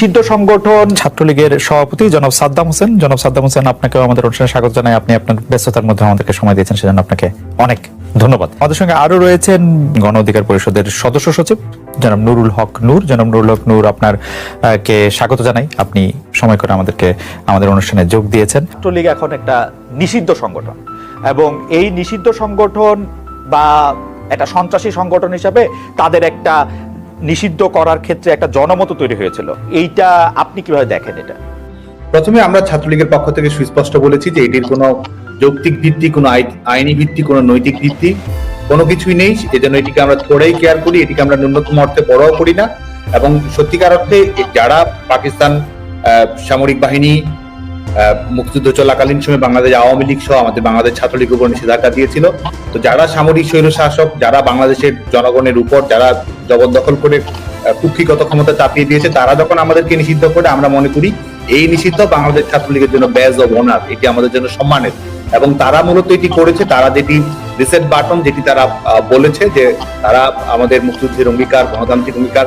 সিদ্ধ সংগঠন ছাত্রলীগের সভাপতি জনাব সাদ্দাম হোসেন। জনাব সাদ্দাম হোসেন আপনাকে আমাদের অনুষ্ঠানে স্বাগত জানাই। আপনি আপনার ব্যস্ততার মধ্যে আমাদেরকে সময় দিয়েছেন, সেজন্য আপনাকে অনেক ধন্যবাদ। আমাদের সঙ্গে আরও রয়েছেন গণ অধিকার পরিষদের সদস্য সচিব, জনাব নুরুল হক নূর। জনাব নুরুল হক নূর, আপনার কে স্বাগত জানাই। আপনি সময় করে আমাদেরকে, আমাদের অনুষ্ঠানে যোগ দিয়েছেন। ছাত্রলীগ এখন একটা নিষিদ্ধ সংগঠন এবং এই নিষিদ্ধ সংগঠন বা একটা সন্ত্রাসী সংগঠন হিসাবে তাদের একটা নিষিদ্ধ করার ক্ষেত্রে একটা জনমত তৈরি হয়েছিল। এইটা আপনি কীভাবে দেখেন এটা? প্রথমে আমরা ছাত্রলীগের পক্ষ থেকে সুস্পষ্ট বলেছি যে এটির কোনো যৌক্তিক ভিত্তি, কোনো আই- আইনি ভিত্তি, কোনো নৈতিক ভিত্তি কোনো কিছুই নেই। এজন্য এটিকে আমরা থোড়াই কেয়ার করি, এটিকে আমরা ন্যূনতম অর্থে বড়ও করি না। এবং সত্যিকার অর্থে যারা পাকিস্তান সামরিক বাহিনী মুক্তিযুদ্ধ চলাকালীন সময় বাংলাদেশ আওয়ামী লীগ সহ আমাদের বাংলাদেশ ছাত্রলীগ উপর নিষেধাজ্ঞা দিয়েছিল। তো যারা সামরিক স্বৈর শাসক, যারা বাংলাদেশের জনগণের উপর, যারা জবরদখল করে কুক্ষিগত ক্ষমতা চাপিয়ে দিয়েছে, তারা যখন আমাদেরকে নিষিদ্ধ করে, আমরা মনে করি এই নিষিদ্ধ বাংলাদেশ ছাত্রলীগের জন্য ব্যাজ অব অনার এটি আমাদের জন্য সম্মানের। এবং তারা মূলত এটি করেছে, তারা যেটি রিসেট বাটন যেটি তারা বলেছে যে তারা আমাদের মুক্তিযুদ্ধের অঙ্গীকার, গণতান্ত্রিক অঙ্গীকার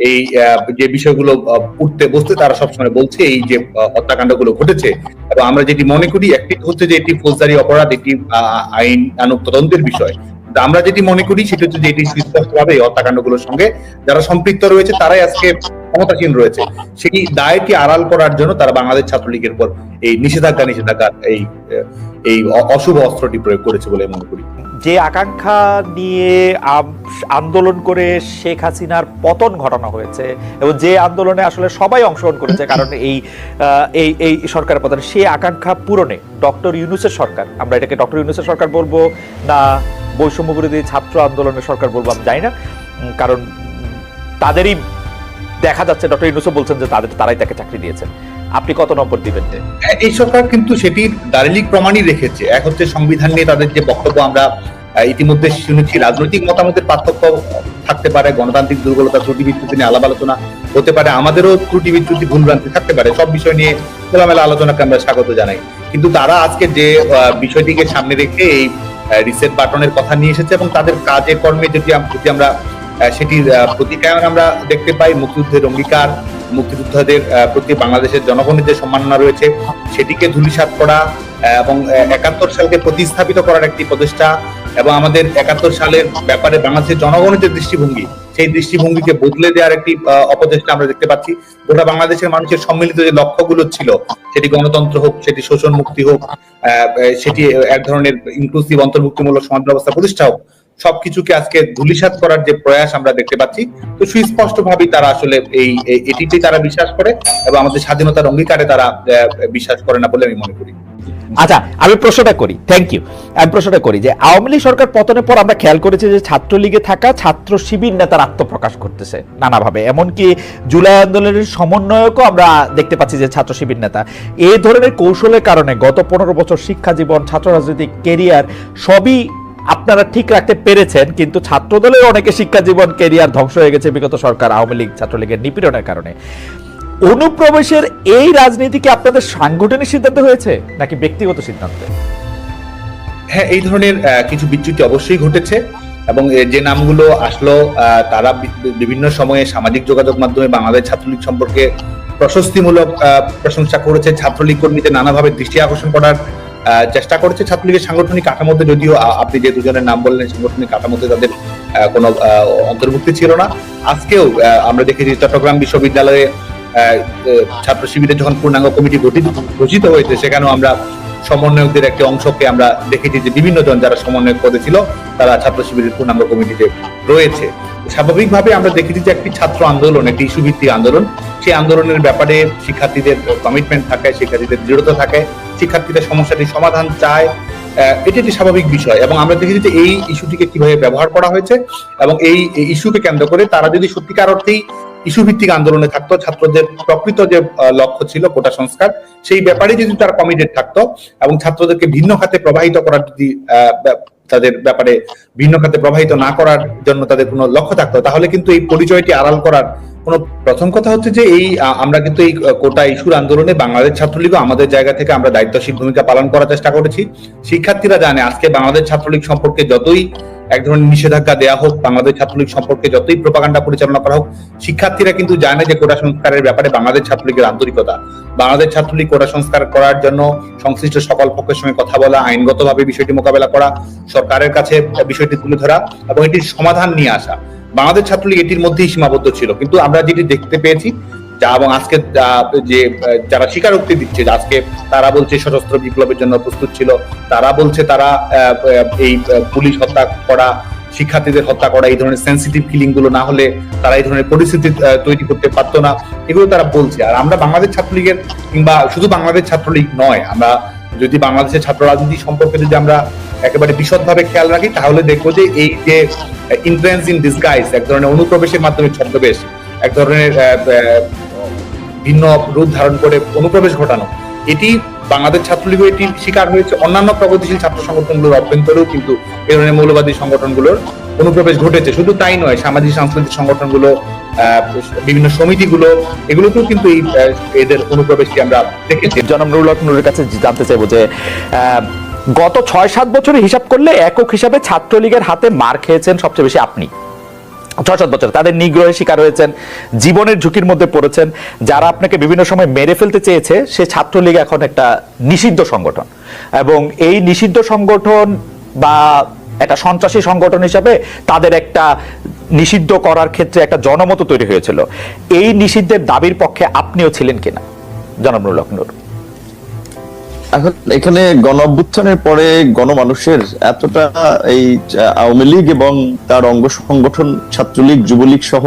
এই যে বিষয়গুলো উঠতে, বসতে তারা সবসময় বলছে, এই যে হত্যাকাণ্ডগুলো ঘটেছে। এবং আমরা যেটি মনে করি, একটি হচ্ছে যে এটি ফৌজদারি অপরাধ একটি আইন আনুক তদন্তের বিষয় আমরা যেটি মনে করি, সেটা হচ্ছে যে এটি সুস্পষ্টভাবে এই হত্যাকাণ্ডগুলোর সঙ্গে যারা সম্পৃক্ত রয়েছে, তারাই আজকে ক্ষমতাসীন রয়েছে। সেই দায়টি আড়াল করার জন্য তারা বাংলাদেশ ছাত্রলীগের উপর এই নিষেধাজ্ঞা নিষেধাজ্ঞা এই এই অশুভ অস্ত্রটি প্রয়োগ করেছে বলে মনে করি। যে আকাঙ্ক্ষা নিয়ে আন্দোলন করে শেখ হাসিনার পতন ঘটানো হয়েছে এবং যে আন্দোলনে আসলে সবাই অংশগ্রহণ করেছে কারণ এই এই এই সরকারের পতন সেই আকাঙ্ক্ষা পূরণে ডক্টর ইউনুসের সরকার। আমরা এটাকে ডক্টর ইউনুসের সরকার বলব না বৈষম্য বিরোধী ছাত্র আন্দোলনের সরকার বলব আমি জানি না। কারণ তাদেরই দেখা যাচ্ছে ডক্টর ইউনুসও বলছেন যে তাদের তারাই তাকে চাকরি দিয়েছেন। আপনি কত নম্বর দিবেন? এই সরকার কিন্তু সেটির দারিলিক প্রমাণই রেখেছে। এক হচ্ছে সংবিধান নিয়ে তাদের যে বক্তব্য আমরা ইতিমধ্যে শুনেছি, রাজনৈতিক মতামতের পার্থক্য থাকতে পারে, গণতান্ত্রিক দুর্বলতা ত্রুটি বিচ্যুতি নিয়ে আলাপ আলোচনা হতে পারে, আমাদেরও ত্রুটি বিচ্যুতি ভুলভ্রান্তি থাকতে পারে, সব বিষয় নিয়ে খোলামেলা আলোচনাকে আমরা স্বাগত জানাই। কিন্তু তারা আজকে যে বিষয়টিকে সামনে রেখে এই রিসেট বাটনের কথা নিয়ে এসেছে এবং তাদের কাজে, কর্মে যদি যদি আমরা সেটির প্রতিকায়ন আমরা দেখতে পাই, মুক্তিযুদ্ধের অঙ্গীকার, মুক্তিযোদ্ধাদের প্রতি বাংলাদেশের জনগণের যে সম্মাননা রয়েছে, সেটিকে ধূলিসাৎ করা এবং একাত্তর সালকে প্রতিস্থাপিত করার একটি প্রচেষ্টা এবং আমাদের একাত্তর সালের ব্যাপারে বাংলাদেশের জনগণের যে দৃষ্টিভঙ্গি, সেই দৃষ্টিভঙ্গিকে বদলে দেওয়ার একটি অপচেষ্টা আমরা দেখতে পাচ্ছি। গোটা বাংলাদেশের মানুষের সম্মিলিত যে লক্ষ্যগুলো ছিল, সেটি গণতন্ত্র হোক, সেটি শোষণ মুক্তি হোক সেটি এক ধরনের ইনক্লুসিভ অন্তর্ভুক্তিমূলক সমাজ ব্যবস্থা প্রতিষ্ঠা হোক সবকিছুকে আজকে ধূলিসাৎ করার যে প্রয়াস আমরা দেখতে পাচ্ছি, তো সুস্পষ্ট ভাবেই তারা আসলে এই এটিতেই তারা বিশ্বাস করে এবং আমাদের স্বাধীনতার অঙ্গীকারে তারা বিশ্বাস করে না বলে আমি মনে করি। আচ্ছা আমি প্রশ্নটা করি থ্যাংক ইউ আমি প্রশ্নটা করি যে, আওয়ামী লীগ সরকার পতনের পর আমরা খেয়াল করেছি যে ছাত্রলীগে থাকা ছাত্র শিবির নেতার আত্মপ্রকাশ করতেছে নানাভাবে। এমনকি জুলাই আন্দোলনের সমন্বয়কও আমরা দেখতে পাচ্ছি যে ছাত্র শিবির নেতা। এই ধরনের কৌশলের কারণে গত পনেরো বছর শিক্ষা জীবন, ছাত্র রাজনৈতিক কেরিয়ার সবই আপনারা ঠিক রাখতে পেরেছেন, কিন্তু ছাত্রদলের অনেকে শিক্ষা জীবন কেরিয়ার ধ্বংস হয়ে গেছে বিগত সরকার আওয়ামী লীগ ছাত্রলীগের নিপীড়নের কারণে। অনুপ্রবেশের এই রাজনীতি কি আপনাদের সাংগঠনিক সিদ্ধান্ত হয়েছে, নাকি ব্যক্তিগত সিদ্ধান্ত? হ্যাঁ এই ধরনের কিছু বিচ্যুতি অবশ্যই ঘটেছে এবং যে নামগুলো আসলো তারা বিভিন্ন সময়ে সামাজিক যোগাযোগ মাধ্যমে বাংলাদেশ ছাত্রলীগ সম্পর্কে প্রশস্তিমূলক প্রশংসা করেছে। ছাত্রলীগ কর্মীদের নানাভাবে দৃষ্টি আকর্ষণ করার চেষ্টা করেছে ছাত্রলীগের সাংগঠনিক কাঠামোতে, যদিও আপনি যে দুজনের নাম বললেন সাংগঠনিক কাঠামোতে তাদের কোনো অন্তর্ভুক্তি ছিল না। আজকেও আমরা দেখেছি চট্টগ্রাম বিশ্ববিদ্যালয়ে ছাত্র শিবিরের যখন পূর্ণাঙ্গ কমিটি গঠিত ঘোষিত হয়েছে, সেখানেও আমরা সমন্বয়কদের একটি অংশকে আমরা দেখেছি যে বিভিন্ন জন যারা সমন্বয়ক পদে ছিল, তারা ছাত্র শিবিরের পূর্ণাঙ্গ কমিটিতে রয়েছে। স্বাভাবিকভাবে আমরা দেখেছি যে একটি ছাত্র আন্দোলন, একটি ইস্যু ভিত্তিক আন্দোলন। সেই আন্দোলনের ব্যাপারে শিক্ষার্থীদের কমিটমেন্ট থাকে, শিক্ষার্থীদের দৃঢ়তা থাকে। শিক্ষার্থীদের সমস্যাটির সমাধান চায় এটি একটি স্বাভাবিক বিষয়। এবং আমরা দেখেছি যে এই ইস্যুটিকে কীভাবে ব্যবহার করা হয়েছে এবং এই ইস্যুকে কেন্দ্র করে তারা যদি সত্যিকার অর্থেই ইস্যু ভিত্তিক আন্দোলনে থাকতো, ছাত্রদের প্রকৃত যে লক্ষ্য ছিল কোটা সংস্কার, সেই ব্যাপারে যদি তারা কমিটেড থাকতো এবং ছাত্রদেরকে ভিন্ন খাতে প্রবাহিত করার যদি তাদের ব্যাপারে ভিন্ন খাতে প্রবাহিত না করার জন্য তাদের কোনো লক্ষ্য থাকতো, তাহলে কিন্তু এই পরিচয়টি আড়াল করার কোন প্রথম কথা হচ্ছে যে এই আমরা কিন্তু এই কোটা ইস্যুর আন্দোলনে বাংলাদেশ ছাত্রলীগও আমাদের জায়গা থেকে আমরা দায়িত্বশীল ভূমিকা পালন করার চেষ্টা করেছি। শিক্ষার্থীরা জানে, আজকে বাংলাদেশ ছাত্রলীগ সম্পর্কে যতই এক ধরনের নিষেধাজ্ঞা দেওয়া হোক, বাংলাদেশ ছাত্রলীগ সম্পর্কে যতই প্রপাগান্ডা পরিচালনা করা হোক, শিক্ষার্থীরা কিন্তু জানে যে কোটা সংস্কারের ব্যাপারে বাংলাদেশ ছাত্রলীগের আন্তরিকতা। বাংলাদেশ ছাত্রলীগ কোটা সংস্কার করার জন্য সংশ্লিষ্ট সকল পক্ষের সঙ্গে কথা বলা, আইনগতভাবে বিষয়টি মোকাবেলা করা, সরকারের কাছে বিষয়টি তুলে ধরা এবং এটির সমাধান নিয়ে আসা। বাংলাদেশ ছাত্রলীগ এটির মধ্যেই সীমাবদ্ধ ছিল। কিন্তু আমরা যেটি দেখতে পেয়েছি, যা এবং আজকে, যে যারা স্বীকারোক্তি দিচ্ছে, যে আজকে তারা বলছে সশস্ত্র বিপ্লবের জন্য প্রস্তুত ছিল, তারা বলছে তারা এই পুলিশ হত্যা করা, শিক্ষার্থীদের হত্যা করা, এই ধরনের সেন্সিটিভ ফিলিংগুলো না হলে তারা এই ধরনের পরিস্থিতি তৈরি করতে পারতো না। এগুলো তারা বলছে। আর আমরা বাংলাদেশ ছাত্রলীগের কিংবা শুধু বাংলাদেশ ছাত্রলীগ নয়, আমরা যদি বাংলাদেশের ছাত্র রাজনীতি সম্পর্কে যদি আমরা একেবারে বিশদভাবে খেয়াল রাখি, তাহলে দেখব যে এই যে ইনফ্লুয়েন্স ইন ডিসগাইজ এক ধরনের অনুপ্রবেশের মাধ্যমে ছদ্মবেশ, এক ধরনের ভিন্ন রূপ ধারণ করে অনুপ্রবেশ ঘটানো, এটি বাংলাদেশ ছাত্রলীগ এটি শিকার হয়েছে। অন্যান্য প্রগতিশীল ছাত্র সংগঠনগুলোর অভ্যন্তরেও কিন্তু এই ধরনের মৌলবাদী সংগঠনগুলোর অনুপ্রবেশ ঘটেছে। শুধু তাই নয়, সামাজিক, সাংস্কৃতিক সংগঠনগুলো বিভিন্ন সমিতিগুলো, এগুলোতেও কিন্তু এই এদের অনুপ্রবেশটি আমরা দেখেছি। জনাব নুরুল নুরের কাছে জানতে চাইব যে গত ছয় সাত বছরে হিসাব করলে একক হিসাবে ছাত্রলীগের হাতে মার খেয়েছেন সবচেয়ে বেশি আপনি। ছয় সাত বছর তাদের নিগ্রহের শিকার হয়েছেন, জীবনের ঝুঁকির মধ্যে পড়েছেন, যারা আপনাকে বিভিন্ন সময় মেরে ফেলতে চেয়েছে, সে ছাত্রলীগ এখন একটা নিষিদ্ধ সংগঠন। এবং এই নিষিদ্ধ সংগঠন বা একটা সন্ত্রাসী সংগঠন হিসাবে তাদের একটা নিষিদ্ধ করার ক্ষেত্রে একটা জনমত তৈরি হয়েছিল। এই নিষিদ্ধের দাবির পক্ষে আপনিও ছিলেন কিনা? হক নুর। এখন এখানে গণ অভ্যুত্থানের পরে গণমানুষের এতটা এই আওয়ামী লীগ এবং তার অঙ্গ সংগঠন, ছাত্রলীগ, যুবলীগ সহ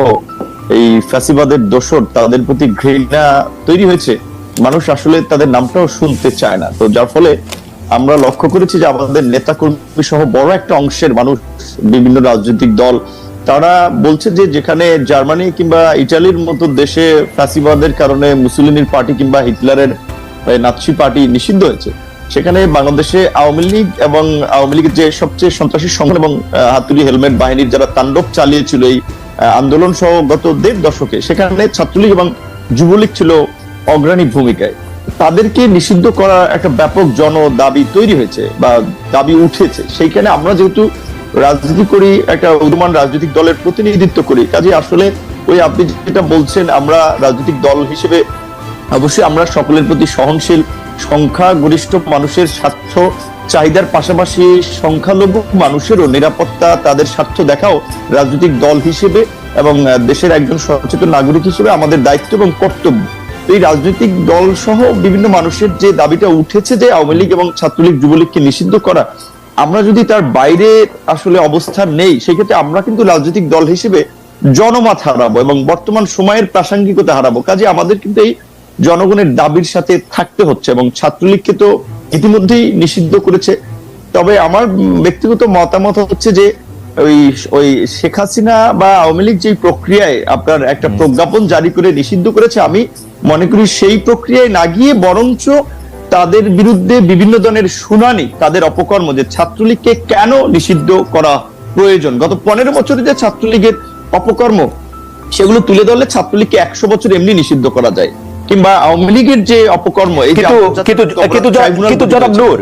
এই ফ্যাসিবাদের দোষর তাদের প্রতি ঘৃণা তৈরি হয়েছে। মানুষ আসলে তাদের নামটাও শুনতে চায় না। তো যার ফলে আমরা লক্ষ্য করেছি যে আমাদের নেতা কর্মী সহ বড় একটা অংশের মানুষ বিভিন্ন রাজনৈতিক দল, তারা বলছে যে যেখানে জার্মানি কিংবা ইটালির মতো দেশে ফ্যাসিবাদের কারণে মুসলিনের পার্টি কিংবা হিটলারের নাৎসি পার্টি নিষিদ্ধ হয়েছে। সেখানে বাংলাদেশে আওয়ামী লীগ এবং আওয়ামী লীগের যে সবচেয়ে সন্ত্রাসী সংগঠন এবং হাতুড়ি হেলমেট বাহিনীর যারা তাণ্ডব চালিয়েছিল এই আন্দোলন সহ গত দেড় দশকে, সেখানে ছাত্রলীগ এবং যুবলীগ ছিল অগ্রণী ভূমিকায়। তাদেরকে নিষিদ্ধ করা একটা ব্যাপক জন দাবি তৈরি হয়েছে বা দাবি উঠেছে। সেইখানে আমরা যেহেতু রাজনীতি করি, একটা উদমান রাজনৈতিক দলের প্রতিনিধিত্ব করি, কাজে আসলে ওই আপনি যেটা বলছেন, আমরা রাজনৈতিক দল হিসেবে অবশ্যই আমরা সকলের প্রতি সহনশীল, সংখ্যাগরিষ্ঠ মানুষের স্বার্থ, চাহিদার পাশাপাশি সংখ্যালঘু মানুষেরও নিরাপত্তা, তাদের স্বার্থ দেখাও রাজনৈতিক দল হিসেবে এবং দেশের একজন সচেতন নাগরিক হিসেবে আমাদের দায়িত্ব এবং কর্তব্য। এই রাজনৈতিক দল সহ বিভিন্ন মানুষের যে দাবিটা উঠেছে যে আওয়ামী লীগ এবং ছাত্রলীগ যুবলীগকে নিষিদ্ধ করা আমরা যদি তার বাইরে আসলে অবস্থান নেই সেক্ষেত্রে আমরা কিন্তু রাজনৈতিক দল হিসেবে জনমত হারাবো এবং বর্তমান সময়ের প্রাসঙ্গিকতা হারাবো। কাজে আমাদের কিন্তু এই জনগণের দাবির সাথে থাকতে হচ্ছে এবং ছাত্রলীগকে তো ইতিমধ্যেই নিষিদ্ধ করেছে। তবে আমার ব্যক্তিগত মতামত হচ্ছে যে ওই ওই শেখ হাসিনা বা আওয়ামী লীগ যে প্রক্রিয়ায় আপনার একটা প্রজ্ঞাপন জারি করে নিষিদ্ধ করেছে আমি মনে করি সেই প্রক্রিয়ায় না গিয়ে বরঞ্চ তাদের বিরুদ্ধে বিভিন্ন ধরনের শুনানি তাদের অপকর্ম যে ছাত্রলীগকে কেন নিষিদ্ধ করা প্রয়োজন? গত পনেরো বছরে যে ছাত্রলীগের অপকর্ম সেগুলো তুলে ধরলে ছাত্রলীগকে একশো বছর এমনি নিষিদ্ধ করা যায়। কিংবা আওয়ামী লীগের যে অপকর্ম কিন্তু কিন্তু জনাব নূর